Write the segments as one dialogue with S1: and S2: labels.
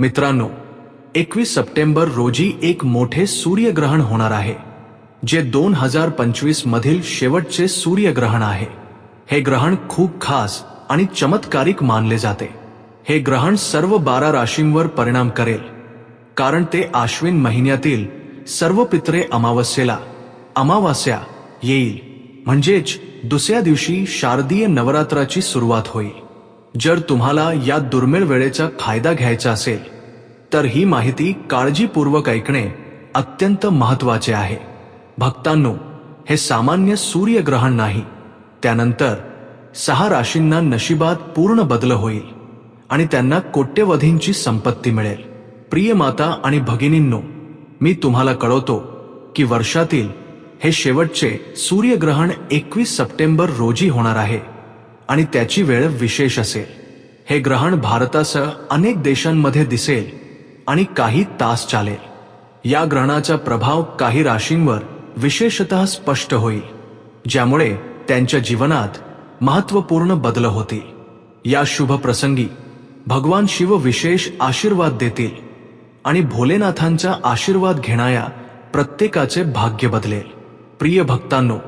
S1: मित्रांनो एकवीस सप्टेंबर रोजी एक मोठे सूर्यग्रहण होणार आहे जे दोन हजार पंचवीस मधील शेवटचे सूर्यग्रहण आहे. हे ग्रहण खूप खास आणि चमत्कारिक मानले जाते. हे ग्रहण सर्व बारा राशींवर परिणाम करेल. कारण ते आश्विन महिन्यातील सर्व पित्रे अमावस्येला अमावास्या येईल. म्हणजेच दुसऱ्या दिवशी शारदीय नवरात्राची सुरुवात होईल. जर तुम्हाला या दुर्मिळ वेळेचा फायदा घ्यायचा असेल तर ही माहिती काळजीपूर्वक ऐकणे अत्यंत महत्त्वाचे आहे. भक्तांनो हे सामान्य सूर्यग्रहण नाही. त्यानंतर सहा राशींना नशिबात पूर्ण बदल होईल आणि त्यांना कोट्यवधींची संपत्ती मिळेल. प्रिय माता आणि भगिनींनो मी तुम्हाला कळवतो की वर्षातील हे शेवटचे सूर्यग्रहण एकवीस सप्टेंबर रोजी होणार आहे. आणि त्याची वेळ विशेष असेल. हे ग्रहण भारतासह अनेक देशांमध्ये दिसेल आणि काही तास चालेल. या ग्रहणाचा प्रभाव काही राशींवर विशेषतः स्पष्ट होईल ज्यामुळे त्यांच्या जीवनात महत्त्वपूर्ण बदल होतील. या शुभ प्रसंगी भगवान शिव विशेष आशीर्वाद देतील आणि भोलेनाथांचा आशीर्वाद घेणाऱ्या प्रत्येकाचे भाग्य बदलेल. प्रिय भक्तांनो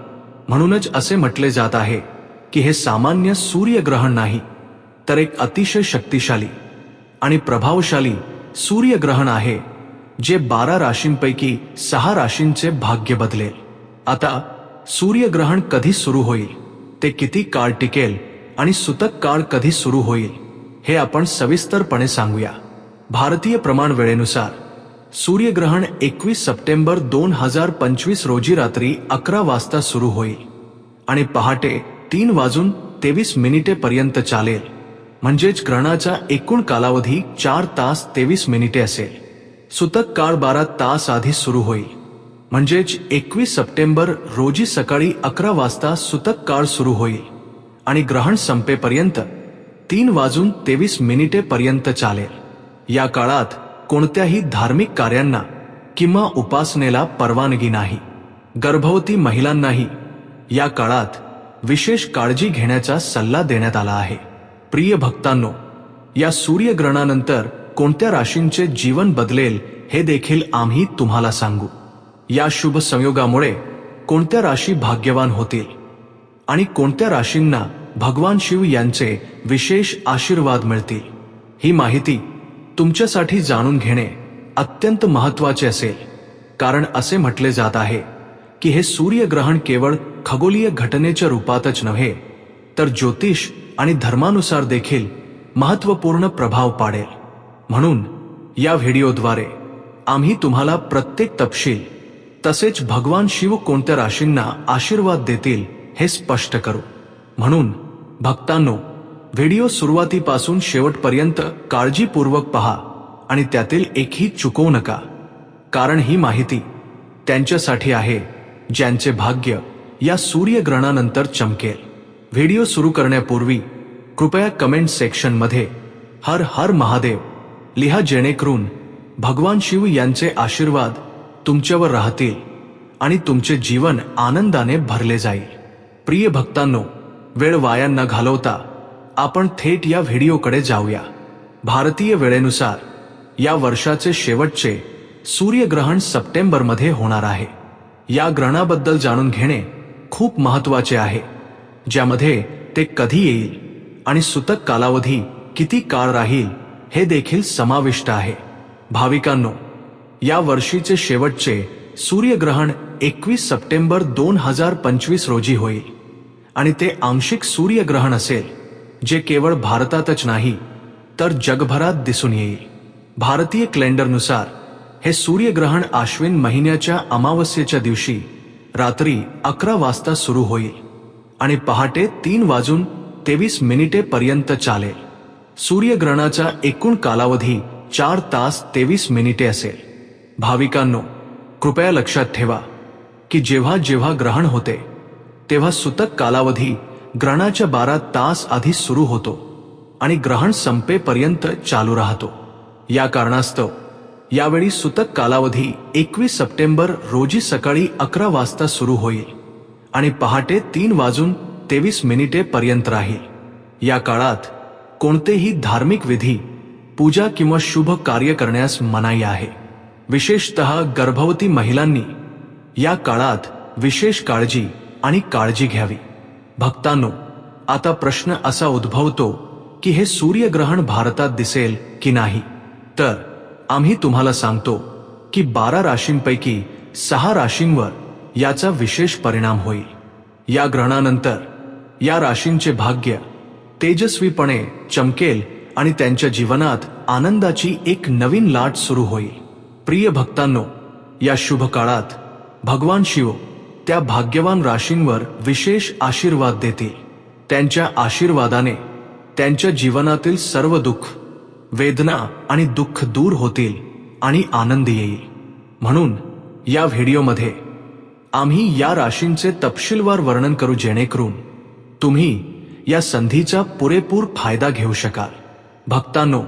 S1: म्हणूनच असे म्हटले जात आहे की हे सामान्य सूर्यग्रहण नाही तर एक अतिशय शक्तिशाली आणि प्रभावशाली सूर्यग्रहण आहे जे बारा राशींपैकी सहा राशींचे भाग्य बदलेल. आता सूर्यग्रहण कधी सुरू होईल? ते किती काळ टिकेल आणि सुतक काळ कधी सुरू होईल? हे आपण सविस्तरपणे सांगूया. भारतीय प्रमाण वेळेनुसार सूर्यग्रहण एकवीस सप्टेंबर दोन हजार पंचवीस रोजी रात्री अकरा वाजता सुरू होईल. आणि पहाटे तीन वाजून तेवीस मिनिटे पर्यंत चालेल. म्हणजेच ग्रहणाचा एकूण कालावधी चार तास तेवीस मिनिटे असेल. सुतक काळ बारा तास आधी सुरू होईल. म्हणजेच एकवीस सप्टेंबर रोजी सकाळी अकरा वाजता सुतक काळ सुरू होईल. आणि ग्रहण संपेपर्यंत तीन वाजून तेवीस मिनिटे पर्यंत चालेल. या काळात कोणत्याही धार्मिक कार्यांना किंवा उपासनेला परवानगी नाही. गर्भवती महिलांनाही. या काळात विशेष काळजी घेण्याचा सल्ला देण्यात आला आहे. प्रिय भक्तांनो या सूर्यग्रहणानंतर कोणत्या राशींचे जीवन बदलेल हे देखील आम्ही तुम्हाला सांगू. या शुभ संयोगामुळे कोणत्या राशी भाग्यवान होतील आणि कोणत्या राशींना भगवान शिव यांचे विशेष आशीर्वाद मिळतील ही माहिती तुमच्यासाठी जाणून घेणे अत्यंत महत्त्वाचे असेल. कारण असे म्हटले जात आहे की हे सूर्यग्रहण केवळ खगोलीय घटनेच्या रूपातच नव्हे तर ज्योतिष आणि धर्मानुसार देखील महत्त्वपूर्ण प्रभाव पाडेल. म्हणून या व्हिडिओद्वारे आम्ही तुम्हाला प्रत्येक तपशील तसेच भगवान शिव कोणत्या राशींना आशीर्वाद देतील हे स्पष्ट करू. म्हणून भक्तांनो व्हिडिओ सुरुवातीपासून शेवटपर्यंत काळजीपूर्वक पहा आणि त्यातील एकही चुकवू नका. कारण ही माहिती त्यांच्यासाठी आहे ज्यांचे भाग्य या सूर्यग्रहणानंतर चमकेल. व्हिडिओ सुरू करण्यापूर्वी कृपया कमेंट सेक्शनमध्ये हर हर महादेव लिहा जेणेकरून भगवान शिव यांचे आशीर्वाद तुमच्यावर राहतील आणि तुमचे जीवन आनंदाने भरले जाईल. प्रिय भक्तांनो वेळ वाया न घालवता आपण थेट या व्हिडिओकडे जाऊया. भारतीय वेळेनुसार या वर्षाचे शेवटचे सूर्यग्रहण सप्टेंबरमध्ये होणार आहे. या ग्रहणाबद्दल जाणून घेणे खूप महत्त्वाचे आहे ज्यामध्ये ते कधी येईल आणि सुतक कालावधी किती काळ राहील हे देखील समाविष्ट आहे. भाविकांनो या वर्षीचे शेवटचे सूर्यग्रहण एकवीस सप्टेंबर दोन हजार पंचवीस रोजी होईल आणि ते आंशिक सूर्यग्रहण असेल जे केवळ भारतातच नाही तर जगभरात दिसून येईल. भारतीय कॅलेंडरनुसार हे सूर्यग्रहण आश्विन महिन्याच्या अमावस्येच्या दिवशी रात्री अकरा वाजता सुरू होईल आणि पहाटे तीन वाजून तेवीस मिनिटे पर्यंत चालेल. सूर्यग्रहणाचा एकूण कालावधी चार तास तेवीस मिनिटे असेल. भाविकांनो कृपया लक्षात ठेवा की जेव्हा जेव्हा ग्रहण होते तेव्हा सुतक कालावधी ग्रहणाच्या बारा तास आधी सुरू होतो आणि ग्रहण संपेपर्यंत चालू राहतो. या कारणास्तव यावेळी सुतक कालावधी एकवीस सप्टेंबर रोजी सकाळी अकरा वाजता सुरू होईल आणि पहाटे तीन वाजून तेवीस मिनिटे पर्यंत राहील. या काळात कोणतेही धार्मिक विधी पूजा किंवा शुभ कार्य करण्यास मनाई आहे. विशेषतः गर्भवती महिलांनी या काळात विशेष काळजी आणि काळजी घ्यावी. भक्तांनो आता प्रश्न असा उद्भवतो की हे सूर्यग्रहण भारतात दिसेल की नाही? तर आम्ही तुम्हाला सांगतो की बारा राशींपैकी सहा राशींवर याचा विशेष परिणाम होईल. या ग्रहणानंतर या राशींचे भाग्य तेजस्वीपणे चमकेल आणि त्यांच्या जीवनात आनंदाची एक नवीन लाट सुरू होईल. प्रिय भक्तांनो या शुभ काळात भगवान शिव त्या भाग्यवान राशींवर विशेष आशीर्वाद देतील. त्यांच्या आशीर्वादाने त्यांच्या जीवनातील सर्व दुःख वेदना आणि दुःख दूर होतील आणि आनंद येईल. म्हणून या व्हिडिओमध्ये आम्ही या राशींचे तपशीलवार वर्णन करू जेणेकरून तुम्ही या संधीचा पुरेपूर फायदा घेऊ शकाल. भक्तांनो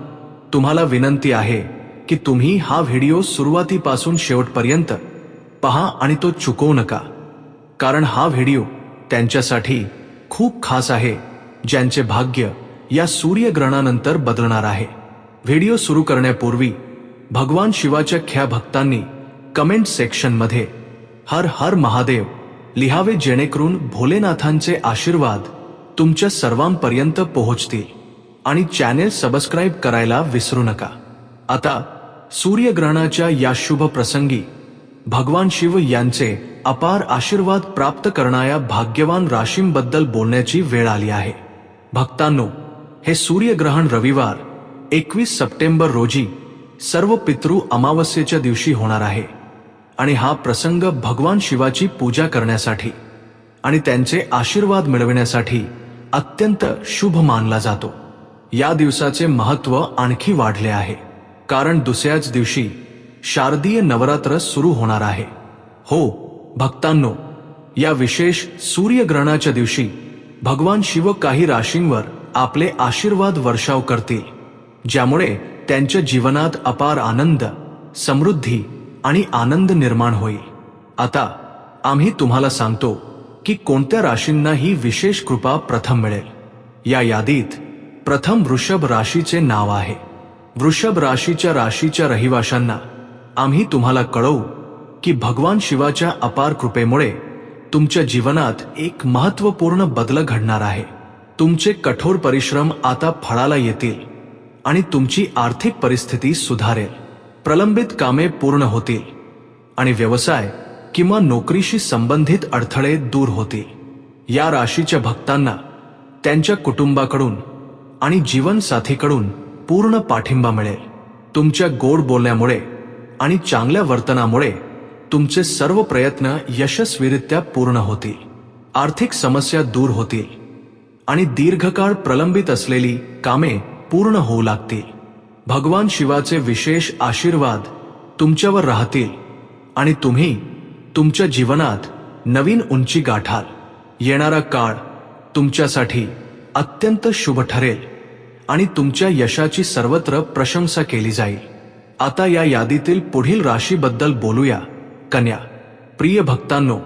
S1: तुम्हाला विनंती आहे की तुम्ही हा व्हिडिओ सुरुवातीपासून शेवटपर्यंत पहा आणि तो चुकवू नका. कारण हा व्हिडिओ त्यांच्यासाठी खूप खास आहे ज्यांचे भाग्य या सूर्यग्रहणानंतर बदलणार आहे. व्हिडिओ सुरू करण्यापूर्वी भगवान शिवाच्या ख्या भक्तांनी कमेंट सेक्शनमध्ये हर हर महादेव लिहावे जेणेकरून भोलेनाथांचे आशीर्वाद तुमच्या सर्वांपर्यंत पोहोचतील. आणि चॅनेल सबस्क्राईब करायला विसरू नका. आता सूर्यग्रहणाच्या या शुभ प्रसंगी भगवान शिव यांचे अपार आशीर्वाद प्राप्त करणाऱ्या भाग्यवान राशींबद्दल बोलण्याची वेळ आली आहे. भक्तांनो हे सूर्यग्रहण रविवार एकवीस सप्टेंबर रोजी सर्व पितृ अमावस्येच्या दिवशी होणार आहे आणि हा प्रसंग भगवान शिवाची पूजा करण्यासाठी आणि त्यांचे आशीर्वाद मिळविण्यासाठी अत्यंत शुभ मानला जातो. या दिवसाचे महत्त्व आणखी वाढले आहे. कारण दुसऱ्याच दिवशी शारदीय नवरात्र सुरू होणार आहे. हो भक्तांनो या विशेष सूर्यग्रहणाच्या दिवशी भगवान शिव काही राशींवर आपले आशीर्वाद वर्षाव करतील. ज्यामुळे त्यांच्या जीवनात अपार आनंद समृद्धी आणि आनंद निर्माण होईल. आता आम्ही तुम्हाला सांगतो की कोणत्या राशींना ही विशेष कृपा प्रथम मिळेल. या यादीत प्रथम वृषभ राशीचे नाव आहे. वृषभ राशीच्या राशीच्या रहिवाशांना आम्ही तुम्हाला कळवू की भगवान शिवाच्या अपार कृपेमुळे तुमच्या जीवनात एक महत्त्वपूर्ण बदल घडणार आहे. तुमचे कठोर परिश्रम आता फळाला येतील. आणि तुमची आर्थिक परिस्थिती सुधारेल. प्रलंबित कामे पूर्ण होतील. आणि व्यवसाय किंवा नोकरीशी संबंधित अडथळे दूर होतील. या राशीच्या भक्तांना त्यांच्या कुटुंबाकडून आणि जीवनसाथीकडून पूर्ण पाठिंबा मिळेल. तुमच्या गोड बोलण्यामुळे आणि चांगल्या वर्तनामुळे तुमचे सर्व प्रयत्न यशस्वीरित्या पूर्ण होतील. आर्थिक समस्या दूर होतील. आणि दीर्घकाळ प्रलंबित असलेली कामे पूर्ण होऊ लागतील. भगवान शिवाचे विशेष आशीर्वाद तुमच्यावर राहतील आणि तुम्ही तुमच्या जीवनात नवीन उंची गाठाल. येणारा काळ तुमच्यासाठी अत्यंत शुभ ठरेल आणि तुमच्या यशाची सर्वत्र प्रशंसा केली जाईल. आता या यादीतील पुढील राशीबद्दल बोलूया. कन्या प्रिय भक्तांनो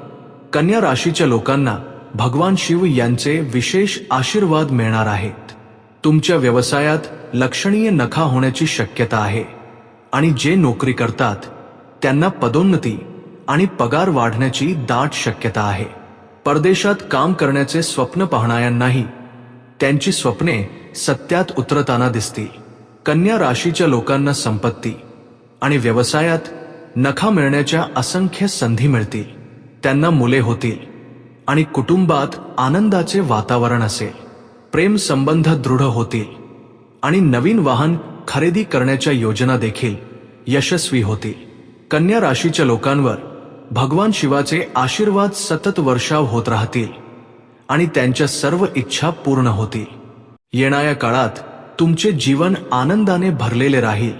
S1: कन्या राशीच्या लोकांना भगवान शिव यांचे विशेष आशीर्वाद मिळणार आहेत. तुमच्या व्यवसायात लक्षणीय नखा होण्याची शक्यता आहे आणि जे नोकरी करतात त्यांना पदोन्नती आणि पगार वाढण्याची दाट शक्यता आहे. परदेशात काम करण्याचे स्वप्न पाहणाऱ्यांनाही त्यांची स्वप्ने सत्यात उतरताना दिसतील. कन्या राशीच्या लोकांना संपत्ती आणि व्यवसायात नखा मिळण्याच्या असंख्य संधी मिळतील. त्यांना मुले होतील आणि कुटुंबात आनंदाचे वातावरण असेल. प्रेम संबंध दृढ होतील आणि नवीन वाहन खरेदी करण्याच्या योजना देखील यशस्वी होतील. कन्या राशीच्या लोकांवर भगवान शिवाचे आशीर्वाद सतत वर्षाव होत राहतील आणि त्यांच्या सर्व इच्छा पूर्ण होतील. येणाऱ्या काळात तुमचे जीवन आनंदाने भरलेले राहील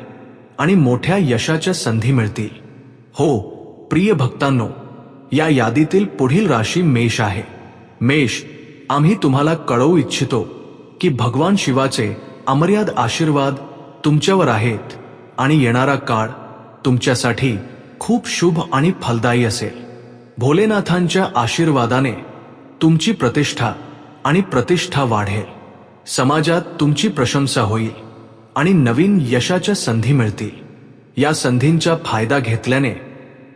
S1: आणि मोठ्या यशाच्या संधी मिळतील. हो प्रिय भक्तांनो या यादीतील पुढील राशी मेष आहे. मेष आम्ही तुम्हाला कळवू इच्छितो की भगवान शिवाचे अमर्याद आशीर्वाद तुमच्यावर आहेत आणि येणारा काळ तुमच्यासाठी खूप शुभ आणि फलदायी असेल. भोलेनाथांच्या आशीर्वादाने तुमची प्रतिष्ठा आणि प्रतिष्ठा वाढेल. समाजात तुमची प्रशंसा होईल आणि नवीन यशाच्या संधी मिळतील. या संधींचा फायदा घेतल्याने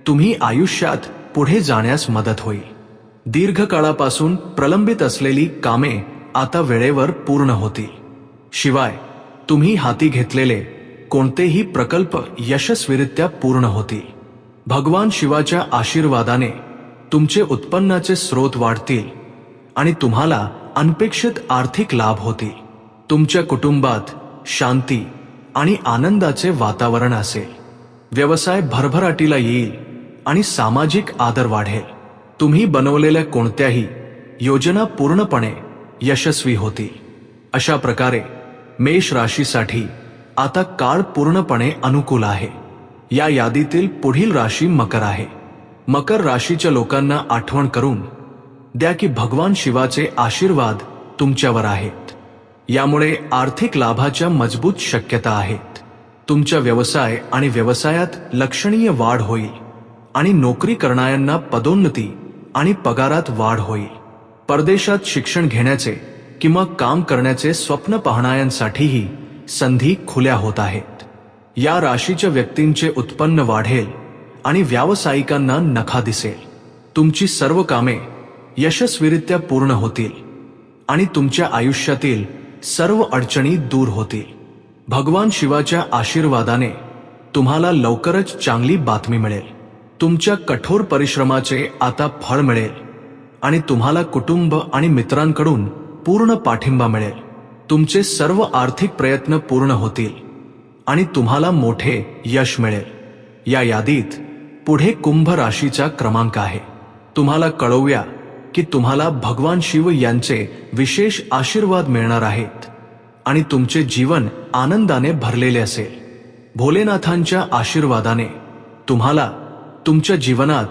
S1: तुम्ही आयुष्यात पुढे जाण्यास मदत होईल. दीर्घकाळापासून प्रलंबित असलेली कामे आता वेळेवर पूर्ण होतील. शिवाय तुम्ही हाती घेतलेले कोणतेही प्रकल्प यशस्वीरित्या पूर्ण होतील. भगवान शिवाच्या आशीर्वादाने तुमचे उत्पन्नाचे स्रोत वाढतील आणि तुम्हाला अनपेक्षित आर्थिक लाभ होतील. तुमच्या कुटुंबात शांती आणि आनंदाचे वातावरण असेल. व्यवसाय भरभराटीला येईल आणि सामाजिक आदर वाढेल. तुम्ही बनवलेल्या कोणत्याही योजना पूर्णपणे यशस्वी होतील. अशा प्रकारे मेष राशीसाठी आता काळ पूर्णपणे अनुकूल आहे. या यादीतील पुढील राशी मकर आहे. मकर राशीच्या लोकांना आठवण करून द्या की भगवान शिवाचे आशीर्वाद तुमच्यावर आहेत. यामुळे आर्थिक लाभाच्या मजबूत शक्यता आहेत. तुमच्या व्यवसाय आणि व्यवसायात लक्षणीय वाढ होईल आणि नोकरी करणाऱ्यांना पदोन्नती आणि पगारात वाढ होईल. परदेशात शिक्षण घेण्याचे किंवा काम करण्याचे स्वप्न पाहणाऱ्यांसाठीही संधी खुल्या होत आहेत. या राशीच्या व्यक्तींचे उत्पन्न वाढेल आणि व्यावसायिकांना नखा दिसेल. तुमची सर्व कामे यशस्वीरित्या पूर्ण होतील आणि तुमच्या आयुष्यातील सर्व अडचणी दूर होतील. भगवान शिवाच्या आशीर्वादाने तुम्हाला लवकरच चांगली बातमी मिळेल. तुमच्या कठोर परिश्रमाचे आता फळ मिळेल आणि तुम्हाला कुटुंब आणि मित्रांकडून पूर्ण पाठिंबा मिळेल. तुमचे सर्व आर्थिक प्रयत्न पूर्ण होतील आणि तुम्हाला मोठे यश मिळेल. या यादीत पुढे कुंभ राशीचा क्रमांक आहे. तुम्हाला कळवूया की तुम्हाला भगवान शिव यांचे विशेष आशीर्वाद मिळणार आहेत आणि तुमचे जीवन आनंदाने भरलेले असेल. भोलेनाथांच्या आशीर्वादाने तुम्हाला तुमच्या जीवनात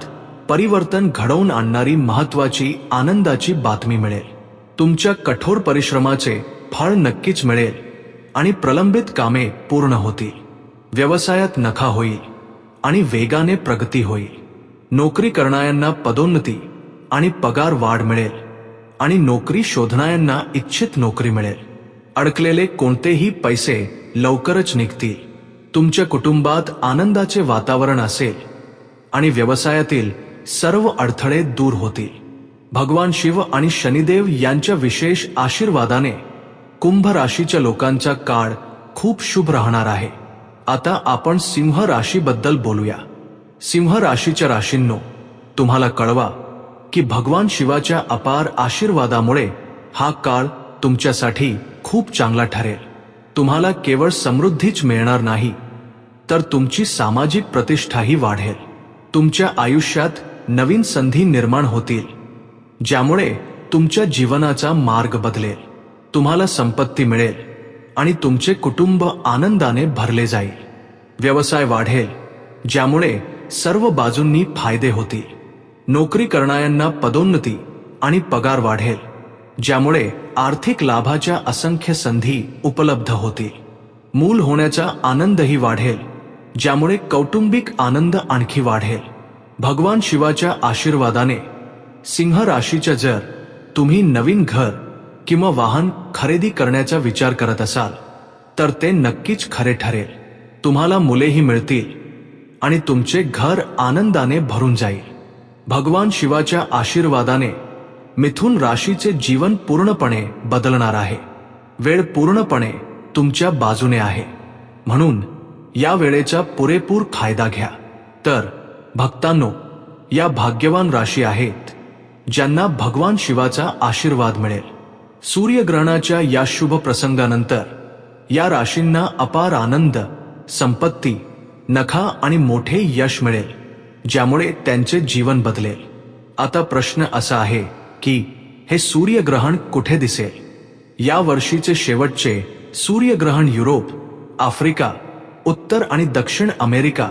S1: परिवर्तन घडवून आणणारी महत्वाची आनंदाची बातमी मिळेल. तुमच्या कठोर परिश्रमाचे फळ नक्कीच मिळेल आणि प्रलंबित कामे पूर्ण होतील. व्यवसायात नखा होईल आणि वेगाने प्रगती होईल. नोकरी करणाऱ्यांना पदोन्नती आणि पगार वाढ मिळेल आणि नोकरी शोधणाऱ्यांना इच्छित नोकरी मिळेल. अडकलेले कोणतेही पैसे लवकरच निघतील. तुमच्या कुटुंबात आनंदाचे वातावरण असेल. आणि व्यवसायातील सर्व अडथळे दूर होतील. भगवान शिव आणि शनिदेव यांच्या विशेष आशीर्वादाने कुंभ राशीच्या लोकांचा काळ खूप शुभ राहणार आहे. आता आपण सिंह राशीबद्दल बोलूया. सिंह राशीच्या राशींनो तुम्हाला कळवा की भगवान शिवाच्या अपार आशीर्वादामुळे हा काळ तुमच्यासाठी खूप चांगला ठरेल. तुम्हाला केवळ समृद्धीच मिळणार नाही तर तुमची सामाजिक प्रतिष्ठाही वाढेल. तुमच्या आयुष्यात नवीन संधी निर्माण होतील ज्यामुळे तुमच्या जीवनाचा मार्ग बदलेल तुम्हाला संपत्ती मिळेल आणि तुमचे कुटुंब आनंदाने भरले जाईल. व्यवसाय वाढेल ज्यामुळे सर्व बाजूंनी फायदे होतील. नोकरी करणाऱ्यांना पदोन्नती आणि पगार वाढेल ज्यामुळे आर्थिक लाभाच्या असंख्य संधी उपलब्ध होतील. मूल होण्याचा आनंदही वाढेल. ज्यामुळे कौटुंबिक आनंद आणखी वाढेल. भगवान शिवाच्या आशीर्वादाने सिंह राशीच्या जर तुम्ही नवीन घर किंवा वाहन खरेदी करण्याचा विचार करत असाल तर ते नक्कीच खरे ठरेल. तुम्हाला मुलेही मिळतील आणि तुमचे घर आनंदाने भरून जाईल. भगवान शिवाच्या आशीर्वादाने मिथुन राशीचे जीवन पूर्णपणे बदलणार आहे. वेळ पूर्णपणे तुमच्या बाजूने आहे. म्हणून या वेळेचा पुरेपूर फायदा घ्या. तर भक्तांनो या भाग्यवान राशी आहेत ज्यांना भगवान शिवाचा आशीर्वाद मिळेल. सूर्यग्रहणाच्या या शुभ प्रसंगानंतर या राशींना अपार आनंद संपत्ती नखा आणि मोठे यश मिळेल ज्यामुळे त्यांचे जीवन बदलेल. आता प्रश्न असा आहे की हे सूर्यग्रहण कुठे दिसेल? या वर्षीचे शेवटचे सूर्यग्रहण युरोप आफ्रिका उत्तर आणि दक्षिण अमेरिका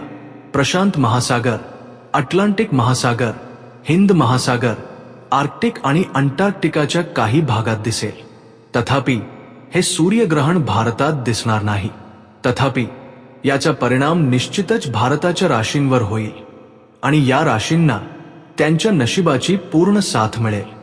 S1: प्रशांत महासागर अटलांटिक महासागर हिंद महासागर आर्क्टिक आणि अंटार्क्टिकाच्या काही भागात दिसेल. तथापि हे सूर्यग्रहण भारतात दिसणार नाही. तथापि याचा परिणाम निश्चितच भारताच्या राशींवर होईल. आणि या राशींना त्यांच्या नशिबाची पूर्ण साथ मिळेल.